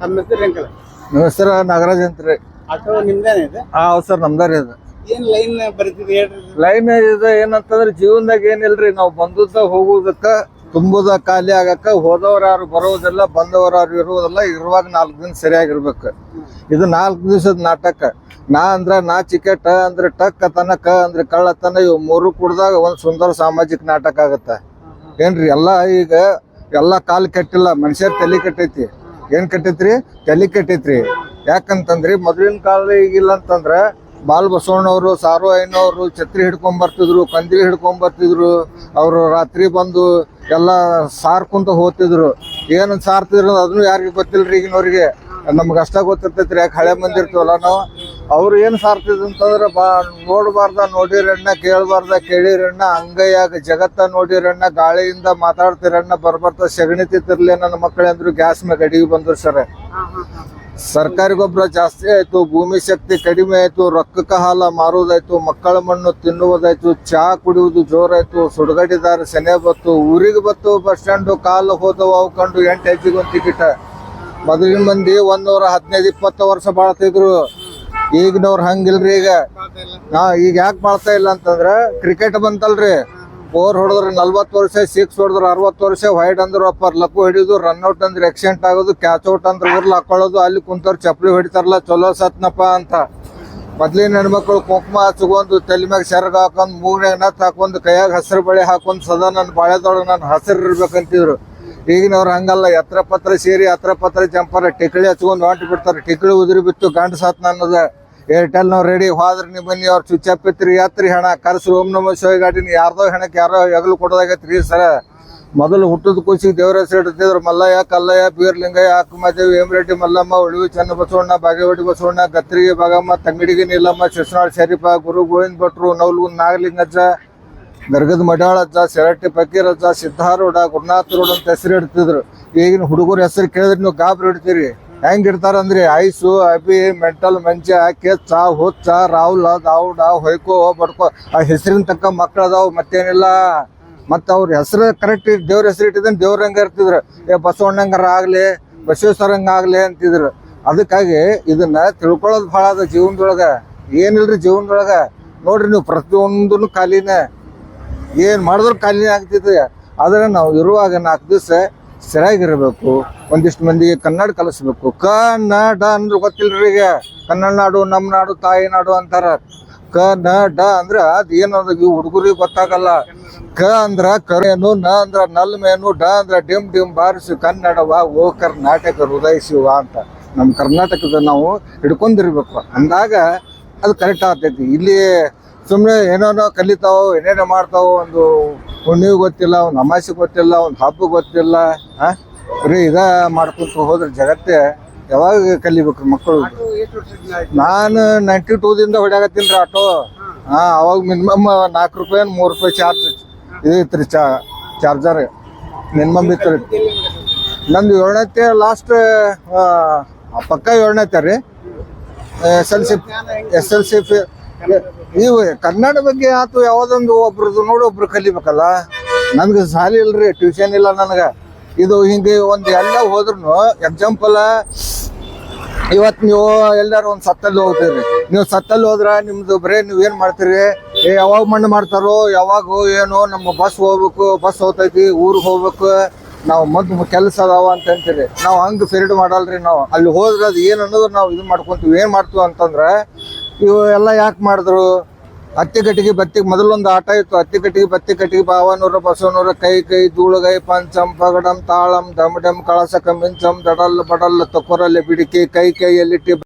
ತಮ್ಮ ಹೆಸರು ನಮ್ಮ ಹೆಸರು ನಾಗರಾಜ್ ಅಂತ ರೀ. ಆಟೋ ನಿಮ್ದೇನೆ ಇದೆ? ಹಾ ಹೌದು ಸರ್ ನಮ್ದಾರಿ ಅದು. ಏನ್ ಲೈನ್ ಬರ್ತಿದೆ ಹೇಳ್ರಿ ಲೈನ್ ಇದು ಏನಂತಂದ್ರೆ ಜೀವನದಾಗ ಏನಿಲ್ರಿ ನಾವು ಬಂದದ ಹೋಗುದಕ್ಕ ತುಂಬುದ ಖಾಲಿ ಆಗಕ್ಕ ಹೋದವ್ರ ಯಾರು ಬರೋದಿಲ್ಲ ಬಂದವ್ರ ಯಾರು ಇರುವುದಿಲ್ಲ ಇರುವಾಗ ನಾಲ್ಕು ದಿನ ಸರಿಯಾಗಿರ್ಬೇಕು. ಇದು ನಾಲ್ಕು ದಿವಸದ ನಾಟಕ. ನಾ ಅಂದ್ರ ನಾ ಚಿಕೆಟ್ ಟ ಅಂದ್ರೆ ಟಕ್ ತನಕ ಕ ಅಂದ್ರೆ ಕಳ್ಳತನ ಇವು ಮೂರು ಕುಡ್ದಾಗ ಒಂದ್ ಸುಂದರ ಸಾಮಾಜಿಕ ನಾಟಕ ಆಗತ್ತ. ಏನ್ರಿ ಎಲ್ಲಾ ಈಗ ಎಲ್ಲಾ ಕಾಲು ಕೆಟ್ಟಿಲ್ಲ ಮನುಷ್ಯರ್ ತಲೆ ಕೆಟ್ಟೈತಿ. ಏನ್ ಕಟ್ಟೈತ್ರಿ? ತಲೆ ಕಟ್ಟೈತ್ರಿ. ಯಾಕಂತಂದ್ರಿ ಮೊದಲಿನ ಕಾಲ ಈಗಿಲ್ಲ ಅಂತಂದ್ರ ಬಾಲ್ ಬಸವಣ್ಣವ್ರು, ಸಾರು ಅಯ್ಯನವರು ಛತ್ರಿ ಹಿಡ್ಕೊಂಡ್ ಬರ್ತಿದ್ರು ಕಂದಿಲಿ ಹಿಡ್ಕೊಂಡ್ ಬರ್ತಿದ್ರು, ಅವರು ರಾತ್ರಿ ಬಂದು ಎಲ್ಲ ಸಾರ್ಕೊಂತ ಹೋಗ್ತಿದ್ರು. ಏನಂತ ಸಾರ್ತಿದ್ರು ಅದನ್ನು ಯಾರಿಗೂ ಗೊತ್ತಿಲ್ರಿ ಈಗಿನವ್ರಿಗೆ. ನಮ್ಗೆ ಅಷ್ಟ ಗೊತ್ತಿರ್ತೈತ್ರಿ ಯಾಕೆ ಹಳೆ ಮಂದಿ ಇರ್ತೀವಲ್ಲ ನಾವು? ಅವ್ರು ಏನು ಸಾರ್ತಿದ್ರು ಅಂತಂದ್ರ ಬಾ, ನೋಡ್ಬಾರ್ದ, ನೋಡಿರಣ್ಣ, ಕೇಳ್ಬಾರ್ದ, ಕೇಳಿರಣ್ಣ, ಅಂಗೈಯಾಗ ಜಗತ್ತ ನೋಡಿರಣ್ಣ, ಗಾಳಿಯಿಂದ ಮಾತಾಡ್ತಿರಣ್ಣ, ಬರ್ಬರ್ತ ಸೆಗಣಿ ತಿತ್ತಿರ್ಲಿ ನನ್ನ ಮಕ್ಕಳೇ ಅಂದ್ರು ಗ್ಯಾಸ್ ಮೇಲೆ ಅಡಿಗೆ ಬಂದ್ರು ಸರ್. ಸರ್ಕಾರಿ ಗೊಬ್ಬರ ಜಾಸ್ತಿ ಆಯ್ತು, ಭೂಮಿ ಶಕ್ತಿ ಕಡಿಮೆ ಆಯ್ತು, ರೊಕ್ಕಕ್ಕ ಹಾಲ ಮಾರುವುದಾಯ್ತು ಮಕ್ಕಳ ಮಣ್ಣು ತಿನ್ನುವುದಾಯ್ತು ಚಹಾ ಕುಡಿಯುವುದು ಜೋರಾಯ್ತು ಸುಡುಗಡಿದಾರ ಸೆನೆ ಬತ್ತು, ಊರಿಗೆ ಬತ್ತು ಬಸ್ ಸ್ಟ್ಯಾಂಡು, ಕಾಲು ಹೋದವು, ಅವು ಕಂಡು ಎಂಟು ಹೆಜ್ಜಿಗೆ ಒಂದು ಟಿಕೆಟ್ ಮೊದಲಿನ ಮಂದಿ ಒಂದೂರ ಹದಿನೈದು, ಇಪ್ಪತ್ತು ವರ್ಷ ಬಾಳ್ತಿದ್ರು. ಈಗಿನವ್ರು ಹಂಗಿಲ್ರಿ ಈಗ. ಹಾ, ಈಗ ಯಾಕೆ ಮಾಡ್ತಾ ಇಲ್ಲ ಅಂತಂದ್ರ ಕ್ರಿಕೆಟ್ ಬಂತಲ್ರಿ. ಫೋರ್ ಹೊಡೆದ್ರೆ ನಲ್ವತ್ತು ವರ್ಷ ಸಿಕ್ಸ್ ಹೊಡೆದ್ರೆ ಅರವತ್ತು ವರ್ಷ ವೈಡ್ ಅಂದ್ರೆ ಒಪ್ಪರ್ ಲಕ್ಕು ರನ್ ರನ್ಔಟ್ ಅಂದ್ರೆ ಎಕ್ಸಿಡೆಂಟ್ ಆಗೋದು ಕ್ಯಾಚ್ ಔಟ್ ಅಂದ್ರೆ ಊರ್ಲ ಹಾಕೊಳ್ಳೋದು, ಅಲ್ಲಿ ಕುಂತವ್ರು ಚಪ್ಪಲಿ ಹೊಡಿತಾರಲ್ಲ, ಚಲೋ ಸತ್ನಪ್ಪ ಅಂತ. ಮೊದ್ಲಿನ ಹೆಣ್ಮಕ್ಳು ಕುಂಕುಮ ಹಚ್ಕೊಂಡು ತಲೆ ಮ್ಯಾಗ ಸೆರಗ ಹಾಕೊಂಡು ಮೂಗ್ನಾಗ ನತ್ ಹಾಕೊಂಡು ಕೈಯಾಗ ಹಸಿರು ಬಳೆ ಹಾಕೊಂಡು ಸದಾ ನನ್ನ ಬಾಳೆದೊಳಗೆ ನನ್ನ ಹಸಿರು ಇರ್ಬೇಕಂತಿದ್ರು. ಈಗಿನವ್ರು ಹಂಗಲ್ಲ ಎತ್ರ ಪತ್ರ ಸೇರಿ ಎತ್ರ ಪತ್ರ ಜಂಪರ, ಟಿಕಳಿ ಹಚ್ಕೊಂಡು ಹೊಂಟು ಬಿಡ್ತಾರೆ, ಟಿಕಳಿ ಉದುರಿ ಬಿತ್ತು, ಗಂಡ ಸತ್ನ ನನ್ನದ ಏರ್ಟೆಲ್ ನಾವು ರೆಡಿ ಹೋದ್ರೆ ನೀವು ಬನ್ನಿ ಅವ್ರು ಸ್ವಿಚ್ ಅಪ್ ಇತ್ರಿ ಯಾತ್ರಿ ಹೆಣ, ಕರ್ಸ್ರಿ, ಓಂ ನಮ ಗಾಡಿನ ಯಾರ್ದೋ ಹೆಣಕ್ಕೆ ಯಾರೋ ಹೆಗಲು ಕೊಡೋದಾಗೈತ್ರಿ ಸರ ಮೊದಲು ಹುಟ್ಟದ ಕೂಸಿಗೆ ದೇವರ ಹೆಸರು ಇಡ್ತಿದ್ರು ಮಲ್ಲಯ್ಯ, ಕಲ್ಲಯ್ಯ, ಬೀರ್ಲಿಂಗಯ್ಯ ಅಕ್ಕಮದೇವಿ ಹೇಮರೆಡ್ಡಿ, ಮಲ್ಲಮ್ಮ ಉಳಿವಿ ಚನ್ನ ಬಸವಣ್ಣ, ಬಾಗೇವಾಡಿ ಬಸವಣ್ಣ, ಗತ್ರಿಗೆ ಬಾಗಮ್ಮ ತಂಗಡಿಗೆ ನೀಲಮ್ಮ ಶಿವನಾಳ್ ಶರೀಫ, ಗುರು ಗೋವಿಂದ ಭಟ್ರು, ನವಲ್ಗುನ್, ನಾಗಲಿಂಗಜ್ಜ, ಗರ್ಗದ ಮಡ್ಯಾಳಜ್ಜ ಸೆರಟ್ಟಿ, ಫಕೀರಜ್ಜ, ಸಿದ್ಧಾರೂಢ, ಗುರುನಾಥ ರೋಡ್ ಅಂತ ಹೆಸರು ಇಡ್ತಿದ್ರು. ಈಗಿನ ಹುಡುಗರ ಹೆಸರು ಕೇಳಿದ್ರೆ ನೀವು ಗಾಬರಿ ಇಡ್ತೀರಿ ಹೆಂಗ್ ಅಂದ್ರೆ ಐಸು, ಅಬಿ, ಮೆಂಟಲ್ ಮಂಚ ಕೆಚ್ಚ ಹುಚ್ಚ ರಾಹುಲ ದಾವುಡ ಹೊಯ್ಕೋ ಬಡ್ಕೋ. ಆ ಹೆಸರಿನ ತಕ್ಕ ಮಕ್ಳು ಅದಾವ ಮತ್ತೇನಿಲ್ಲ. ಮತ್ತ ಅವ್ರ ಹೆಸರು ಕರೆಕ್ಟ್ ದೇವ್ರ ಹೆಸರು ಇಟ್ಟಿದ್ರೆ ಹೆಂಗ ಇರ್ತಿದ್ರು. ಏ, ಬಸವಣ್ಣಂಗಾರ ಆಗ್ಲಿ, ಬಸವೇಶ್ವರಂಗ ಆಗ್ಲಿ ಅಂತಿದ್ರು. ಅದಕ್ಕಾಗಿ ಇದನ್ನ ತಿಳ್ಕೊಳ್ಳೋದು ಭಾಳ ಅದ ಜೀವನದೊಳಗ. ಏನಿಲ್ರಿ ಜೀವನದೊಳಗ? ನೋಡ್ರಿ ನೀವು ಪ್ರತಿಯೊಂದನ್ನು ಖಾಲಿನೇ. ಏನ್ ಮಾಡಿದ್ರು ಖಾಲಿನೇ ಆಗ್ತಿತ್ತು ಆದ್ರೆ ನಾವು ಇರುವಾಗ ನಾಲ್ಕು ದಿವಸ ಸರಿಯಾಗಿರ್ಬೇಕು, ಒಂದಿಷ್ಟು ಮಂದಿಗೆ ಕನ್ನಡ ಕಲಿಸ್ಬೇಕು. ಕನ್ನಡ ಅಂದ್ರೆ ಗೊತ್ತಿಲ್ರಿ ಈಗ. ಕನ್ನಡ ನಾಡು ನಮ್ಮ ನಾಡು, ತಾಯಿ ನಾಡು ಅಂತಾರ. ಕನ್ನಡ ಅಂದ್ರೆ ಅದು ಏನದ ಈ ಹುಡುಗರಿಗೆ ಗೊತ್ತಾಗಲ್ಲ. ಕ ಅಂದ್ರ ಕರೇನು, ನ ಅಂದ್ರ ನಲ್ ಮೇನು ಡ ಅಂದ್ರ ಡಿಮ್ ಡಿಮ್ ಬಾರಿಸಿ ಕನ್ನಡವ ಓ ಕರ್ನಾಟಕ ಹೃದಯ ಶಿವ ಅಂತ. ನಮ್ಮ ಕರ್ನಾಟಕದ ನಾವು ಹಿಡ್ಕೊಂಡಿರ್ಬೇಕು. ಅಂದಾಗ ಅದು ಕರೆಕ್ಟ್ ಆಗ್ತೈತಿ. ಇಲ್ಲಿ ಸುಮ್ಮನೆ ಏನೇನೋ ಕಲಿತಾವೋ, ಏನೇನೋ ಮಾಡ್ತಾವೋ ಒಂದು ಹುಣ್ಣಿಗೆ ಗೊತ್ತಿಲ್ಲ ಒಂದು ಅಮಾಸೆ ಗೊತ್ತಿಲ್ಲ ಒಂದು ಹಬ್ಬ ಗೊತ್ತಿಲ್ಲ ಹಾಂ ಬರೀ ಇದ ಮಾಡ್ಕೊಂತ ಹೋದ್ರೆ ಜಗತ್ತೇ ಯಾವಾಗ ಕಲಿಬೇಕು ಮಕ್ಕಳು? ನಾನು ನೈಂಟಿ ಟೂದಿಂದ ಹೊಡ್ಯಾಕತ್ತೀನಿ ರೀ ಆಟೋ. ಹಾಂ. ಅವಾಗ ಮಿನಿಮಮ್ ನಾಲ್ಕು ರೂಪಾಯಿ ಮೂರು ರೂಪಾಯಿ ಚಾರ್ಜ್ ಇದೈತ್ರಿ ಚಾ ಚಾರ್ಜರ್ ಮಿನಿಮಮ್ ಇತ್ತು ರೀ? ನಂದು ಏಳನೇತೆ ಲಾಸ್ಟ್ ಪಕ್ಕ ಏಳನೇತೆ ರೀ. S L C S L C ನೀವು ಕನ್ನಡ ಬಗ್ಗೆ ಆತು ಯಾವ್ದೊಂದು ಒಬ್ರದ್ದು ನೋಡಿ, ಒಬ್ರು ಕಲಿಬೇಕಲ್ಲ. ನನ್ಗೆ ಸಾಲಿ ಇಲ್ರಿ ಟ್ಯೂಷನ್ ಇಲ್ಲ ನನಗೆ. ಇದು ಹಿಂಗೆ ಒಂದು ಎಲ್ಲ ಹೋದ್ರು ಎಕ್ಸಾಂಪಲ್ ಇವತ್ತು ನೀವು ಎಲ್ಲಾರು ಒಂದು ಸತ್ತಲ್ಲಿ ಹೋಗ್ತೀರಿ. ನೀವು ಸತ್ತಲ್ಲಿ ಹೋದ್ರ ನಿಮ್ದು ಬರೇ ನೀವು ಏನು ಮಾಡ್ತೀರಿ? ಯಾವಾಗ ಮಣ್ಣು ಮಾಡ್ತಾರೋ ಯಾವಾಗ ಏನು ನಮ್ಮ ಬಸ್ ಹೋಗ್ಬೇಕು ಬಸ್ ಹೋಗ್ತೈತಿ, ಊರಿಗೆ ಹೋಗ್ಬೇಕು. ನಾವು ಮೊದ್ಲು ಕೆಲಸ ಅದಾವ ಅಂತ ಹೇಳ್ತೀರಿ ನಾವು ಹಂಗೆ ಫೀಲ್ಡ್ ಮಾಡಲ್ರಿ ನಾವು. ಅಲ್ಲಿ ಹೋದ್ರೆ ಅದು ಏನು ಅನ್ನೋದು ನಾವು ಇದು ಮಾಡ್ಕೊಂತೀವಿ. ಏನು ಮಾಡ್ತೀವಿ ಅಂತಂದ್ರೆ ಇವು ಎಲ್ಲ ಯಾಕೆ ಮಾಡಿದ್ರು? ಹತ್ತಿ ಕಟ್ಟಿಗೆ ಬತ್ತಿ, ಮೊದಲೊಂದು ಆಟ ಇತ್ತು. ಹತ್ತಿ ಕಟ್ಟಿಗೆ ಬತ್ತಿ ಕಟ್ಟಿಗೆ ಬಾವನೂರ ಬಸವನೂರ ಕೈ ಕೈ ಧೂಳುಗೈ ಪಂಚಂ, ಪಗಡಂ, ತಾಳಂ ಡಮ್ ಡಮ್ ಕಳಸ ಮಿಂಚಂ ದಡಲ್, ಬಡಲ್ ತೊಕೊರಲ್ಲಿ ಬಿಡಿಕೆ, ಕೈ, ಕೈಯಲ್ಲಿ